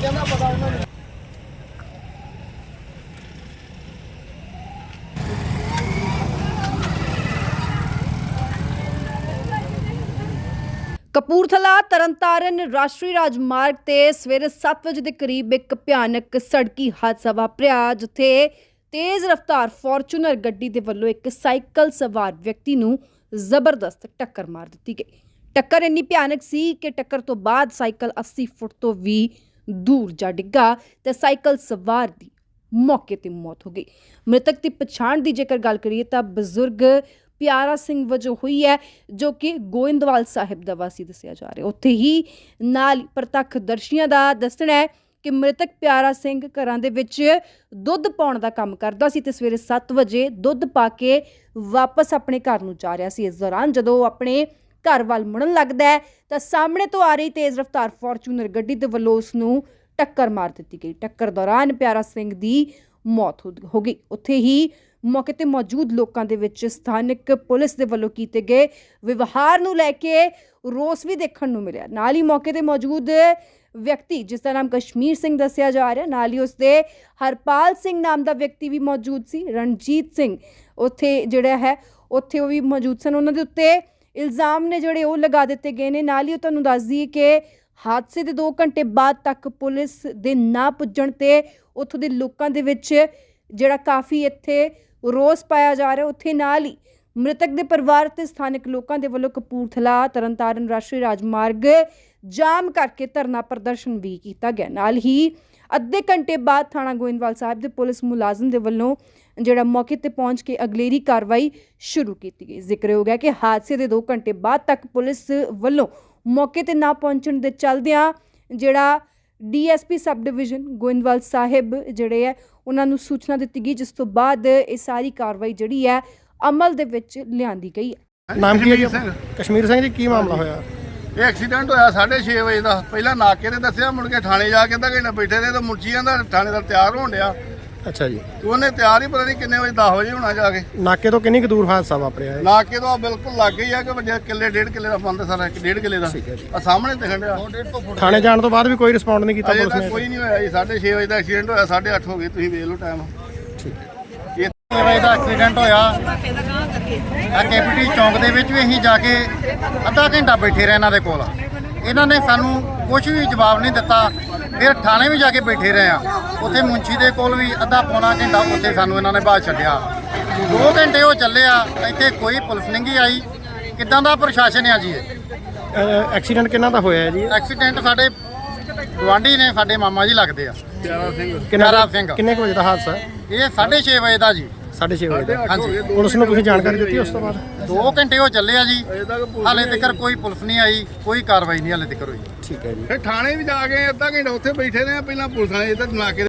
ਜਿਹਨਾਂ ਦਾ ਪਤਾ ਉਹਨਾਂ ਨੂੰ। ਕਪੂਰਥਲਾ ਤਰਨਤਾਰਨ ਰਾਸ਼ਟਰੀ ਰਾਜਮਾਰਗ ਤੇ ਸਵੇਰੇ 7 ਵਜੇ ਦੇ ਕਰੀਬ ਇੱਕ ਭਿਆਨਕ ਸੜਕੀ ਹਾਦਸਾ ਵਾਪਰਿਆ, ਜਿੱਥੇ ਤੇਜ਼ ਰਫ਼ਤਾਰ ਫੋਰਚੂਨਰ ਗੱਡੀ ਦੇ ਵੱਲੋਂ ਇੱਕ ਸਾਈਕਲ ਸਵਾਰ ਵਿਅਕਤੀ ਨੂੰ ਜ਼ਬਰਦਸਤ ਟੱਕਰ ਮਾਰ ਦਿੱਤੀ ਗਈ। ਟੱਕਰ ਇੰਨੀ ਭਿਆਨਕ ਸੀ ਕਿ ਟੱਕਰ ਤੋਂ ਬਾਅਦ ਸਾਈਕਲ 80 ਫੁੱਟ ਤੋਂ ਵੀ ਦੂਰ ਜਾ ਡਿੱਗਾ ਤੇ ਸਾਈਕਲ ਸਵਾਰ ਦੀ ਮੌਕੇ ਤੇ ਮੌਤ ਹੋ ਗਈ। ਮ੍ਰਿਤਕ ਦੀ ਪਛਾਣ ਦੀ ਜੇਕਰ ਗੱਲ ਕਰੀਏ ਤਾਂ ਬਜ਼ੁਰਗ ਪਿਆਰਾ ਸਿੰਘ ਵਜੋਂ ਹੋਈ ਹੈ, ਜੋ ਕਿ ਗੋਇੰਦਵਾਲ ਸਾਹਿਬ ਦਾ ਵਾਸੀ ਦੱਸਿਆ ਜਾ ਰਿਹਾ। ਉੱਥੇ ਹੀ ਨਾਲ ਪ੍ਰਤੱਖ ਦਰਸ਼ੀਆਂ ਦਾ ਦੱਸਣਾ ਹੈ ਕਿ ਮ੍ਰਿਤਕ ਪਿਆਰਾ ਸਿੰਘ ਘਰਾਂ ਦੇ ਵਿੱਚ ਦੁੱਧ ਪਾਉਣ ਦਾ ਕੰਮ ਕਰਦਾ ਸੀ ਤੇ ਸਵੇਰੇ 7 ਵਜੇ ਦੁੱਧ ਪਾ ਕੇ ਵਾਪਸ ਆਪਣੇ ਘਰ ਨੂੰ ਜਾ ਰਿਹਾ ਸੀ। ਇਸ ਦੌਰਾਨ ਜਦੋਂ ਉਹ ਆਪਣੇ ਘਰ ਵੱਲ ਮੁੜਨ ਲੱਗਦਾ ਹੈ, ਤਾਂ ਸਾਹਮਣੇ ਤੋਂ ਆ ਰਹੀ ਤੇਜ਼ ਰਫ਼ਤਾਰ ਫੋਰਚੂਨਰ ਗੱਡੀ ਦੇ ਵੱਲੋਂ ਉਸ ਨੂੰ ਟੱਕਰ ਮਾਰ ਦਿੱਤੀ ਗਈ। ਟੱਕਰ ਦੌਰਾਨ ਪਿਆਰਾ ਸਿੰਘ ਦੀ ਮੌਤ ਹੋ- ਹੋ ਗਈ। ਉੱਥੇ ਹੀ ਮੌਕੇ ਤੇ ਮੌਜੂਦ ਲੋਕਾਂ ਦੇ ਵਿੱਚ ਸਥਾਨਕ ਪੁਲਿਸ ਦੇ ਵੱਲੋਂ ਕੀਤੇ ਗਏ ਵਿਵਹਾਰ ਨੂੰ ਲੈ ਕੇ ਰੋਸ ਵੀ ਦੇਖਣ ਨੂੰ ਮਿਲਿਆ। ਨਾਲ ਹੀ ਮੌਕੇ ਤੇ ਮੌਜੂਦ ਵਿਅਕਤੀ, ਜਿਸ ਦਾ ਨਾਮ ਕਸ਼ਮੀਰ ਸਿੰਘ ਦੱਸਿਆ ਜਾ ਰਿਹਾ, ਨਾਲ ਹੀ ਉਸਦੇ ਹਰਪਾਲ ਸਿੰਘ ਨਾਮ ਦਾ ਵਿਅਕਤੀ ਵੀ ਮੌਜੂਦ ਸੀ, ਰਣਜੀਤ ਸਿੰਘ। ਉੱਥੇ ਜਿਹੜਾ ਹੈ, ਉੱਥੇ ਉਹ ਵੀ ਮੌਜੂਦ ਸਨ। ਉਹਨਾਂ ਦੇ ਉੱਤੇ ਇਲਜ਼ਾਮ ਨੇ ਜਿਹੜੇ ਉਹ ਲਗਾ ਦਿੱਤੇ ਗਏ ਨੇ। ਨਾਲ ਹੀ ਉਹ ਤੁਹਾਨੂੰ ਦੱਸ ਦਈਏ ਕਿ ਹਾਦਸੇ ਦੇ 2 ਘੰਟੇ ਬਾਅਦ ਤੱਕ ਪੁਲਿਸ ਦੇ ਨਾ ਪੁੱਜਣ ਤੇ ਉੱਥੋਂ ਦੇ ਲੋਕਾਂ ਦੇ ਵਿੱਚ ਜਿਹੜਾ ਕਾਫੀ ਇੱਥੇ ਰੋਸ ਪਾਇਆ ਜਾ ਰਿਹਾ। ਉੱਥੇ ਨਾਲ ਹੀ ਮ੍ਰਿਤਕ ਦੇ ਪਰਿਵਾਰ ਤੇ ਸਥਾਨਕ ਲੋਕਾਂ ਦੇ ਵੱਲੋਂ ਕਪੂਰਥਲਾ, ਤਰਨਤਾਰਨ ਰਾਸ਼ਟਰੀ ਰਾਜਮਾਰਗ ਜਾਮ ਕਰਕੇ ਧਰਨਾ ਪ੍ਰਦਰਸ਼ਨ ਵੀ ਕੀਤਾ ਗਿਆ। ਨਾਲ ਹੀ ਅੱਧੇ ਘੰਟੇ ਬਾਅਦ ਥਾਣਾ ਗੋਇੰਦਵਾਲ ਸਾਹਿਬ ਦੇ ਪੁਲਿਸ ਮੁਲਾਜ਼ਮ ਦੇ ਵੱਲੋਂ ਜਿਹੜਾ ਮੌਕੇ ਤੇ ਪਹੁੰਚ ਕੇ ਅਗਲੇਰੀ ਕਾਰਵਾਈ ਸ਼ੁਰੂ ਕੀਤੀ ਗਈ। ਜ਼ਿਕਰ ਹੋ ਗਿਆ ਕਿ ਹਾਦਸੇ ਦੇ 2 ਘੰਟੇ ਬਾਅਦ ਤੱਕ ਪੁਲਿਸ ਵੱਲੋਂ ਮੌਕੇ ਤੇ ਨਾ ਪਹੁੰਚਣ ਦੇ ਚਲਦਿਆਂ ਜਿਹੜਾ DSP sub division Goindwal Sahib ਜਿਹੜੇ ਹੈ, ਉਹਨਾਂ ਨੂੰ ਸੂਚਨਾ ਦਿੱਤੀ ਗਈ, ਜਿਸ ਤੋਂ ਬਾਅਦ ਇਹ ਸਾਰੀ ਕਾਰਵਾਈ ਜਿਹੜੀ ਹੈ ਅਮਲ ਦੇ ਵਿੱਚ ਲਿਆਂਦੀ ਗਈ ਹੈ। ਨਾਮ ਕੀ ਹੈ ਜੀ? ਕਸ਼ਮੀਰ ਸਿੰਘ। ਕਸ਼ਮੀਰ ਸਿੰਘ ਜੀ ਕੀ ਮਾਮਲਾ ਹੋਇਆ? ਇਹ ਐਕਸੀਡੈਂਟ ਹੋਇਆ 6:30 ਵਜੇ ਦਾ। ਪਹਿਲਾਂ ਨਾਕੇ ਤੇ ਦੱਸਿਆ ਮੁੜ ਕੇ ਥਾਣੇ ਜਾ ਕੇ ਅੱਧਾ ਘੰਟਾ ਬੈਠੇ ਰਹੇ ਤਾਂ ਮੁਰਚੀਆਂ ਦਾ ਥਾਣੇ ਦਾ ਤਿਆਰ ਹੋਣ ਡਿਆ। ਅੱਛਾ ਜੀ। ਤੇ ਉਹਨੇ ਤਿਆਰ ਹੀ ਪਤਾ ਨਹੀਂ ਕਿੰਨੇ ਵਜੇ 10 ਵਜੇ ਹੋਣਾ ਜਾ ਕੇ। ਨਾਕੇ ਤੋਂ ਕਿੰਨੀ ਕੁ ਦੂਰ ਹਾਦਸਾ ਵਾਪਰਿਆ ਹੈ ਨਾਕੇ ਤੋਂ ਬਿਲਕੁਲ ਲੱਗ ਹੀ ਆ ਕਿ ਵੱਡੇ ਕਿੱਲੇ ਡੇਢ ਕਿੱਲੇ ਦਾ ਬੰਦ ਸਾਰਾ ਇੱਕ ਡੇਢ ਕਿੱਲੇ ਦਾ। ਠੀਕ ਹੈ। ਆ ਸਾਹਮਣੇ ਦਿਖਣ ਡਿਆ। ਥਾਣੇ ਜਾਣ ਤੋਂ ਬਾਅਦ ਵੀ ਕੋਈ ਰਿਸਪੌਂਡ ਨਹੀਂ ਕੀਤਾ ਅਜੇ ਪੁਲਿਸ ਤੱਕ ਨੇ? ਕੋਈ ਨਹੀਂ ਹੋਇਆ ਜੀ। 6:30 ਵਜੇ ਦਾ ਐਕਸੀਡੈਂਟ ਹੋਇਆ 8:30 ਹੋ ਗਏ ਤੁਸੀਂ ਵੇਖ ਲਓ ਟਾਈਮ ਵਜੇ ਦਾ ਐਕਸੀਡੈਂਟ ਹੋਇਆ। ਆ ਕੈਪੀਟੀ ਚੌਂਕ ਦੇ ਵਿੱਚ ਵੀ ਅਸੀਂ ਜਾ ਕੇ ਅੱਧਾ ਘੰਟਾ ਬੈਠੇ ਰਹੇ ਇਹਨਾਂ ਦੇ ਕੋਲ। ਇਹਨਾਂ ਨੇ ਸਾਨੂੰ ਕੁਝ ਵੀ ਜਵਾਬ ਨਹੀਂ ਦਿੱਤਾ। ਫਿਰ ਥਾਣੇ ਵੀ ਜਾ ਕੇ ਬੈਠੇ ਰਹੇ ਆ ਉੱਥੇ ਮੁੰਸ਼ੀ ਦੇ ਕੋਲ ਵੀ ਅੱਧਾ ਪੌਣਾ ਘੰਟਾ ਉੱਥੇ ਸਾਨੂੰ ਇਹਨਾਂ ਨੇ ਬਾਅਦ ਛੱਡਿਆ। 2 ਘੰਟੇ ਉਹ ਚੱਲੇ ਆ ਇੱਥੇ ਕੋਈ ਪੁਲਿਸ ਨਹੀਂ ਗੀ ਆਈ। ਕਿੱਦਾਂ ਦਾ ਪ੍ਰਸ਼ਾਸਨ ਆ ਜੀ ਐਕਸੀਡੈਂਟ ਕਿੰਨਾ ਦਾ ਹੋਇਆ ਜੀ? ਐਕਸੀਡੈਂਟ ਸਾਡੇ ਗੁਆਂਢੀ ਨੇ ਸਾਡੇ ਮਾਮਾ ਜੀ ਲੱਗਦੇ ਆ। ਪਿਆਰਾ ਸਿੰਘ। ਕਿੰਨੇ ਵਜੇ ਦਾ ਹਾਦਸਾ? ਇਹ 6:30 ਵਜੇ ਦਾ ਜੀ। 6:30 ਵਜੇ ਦਾ ਹਾਂਜੀ। ਪੁਲਿਸ ਨੂੰ ਤੁਸੀਂ ਜਾਣਕਾਰੀ ਦਿੱਤੀ ਉਸ ਤੋਂ ਬਾਅਦ? 2 ਘੰਟੇ ਉਹ ਚੱਲੇ ਆ ਜੀ। ਹਾਲੇ ਤੱਕ ਕੋਈ ਪੁਲਿਸ ਨਹੀਂ ਆਈ ਕੋਈ ਕਾਰਵਾਈ ਨਹੀਂ ਹਾਲੇ ਤੱਕ ਹੋਈ। ਠੀਕ ਹੈ ਜੀ। ਫਿਰ ਥਾਣੇ ਵੀ ਜਾ ਕੇ ਅੱਧਾ ਘੰਟਾ ਉੱਥੇ ਬੈਠੇ ਰਹੇ ਪਹਿਲਾਂ ਪੁਲਿਸ ਵਾਲੇ ਇੱਧਰ ਨਾਕੇ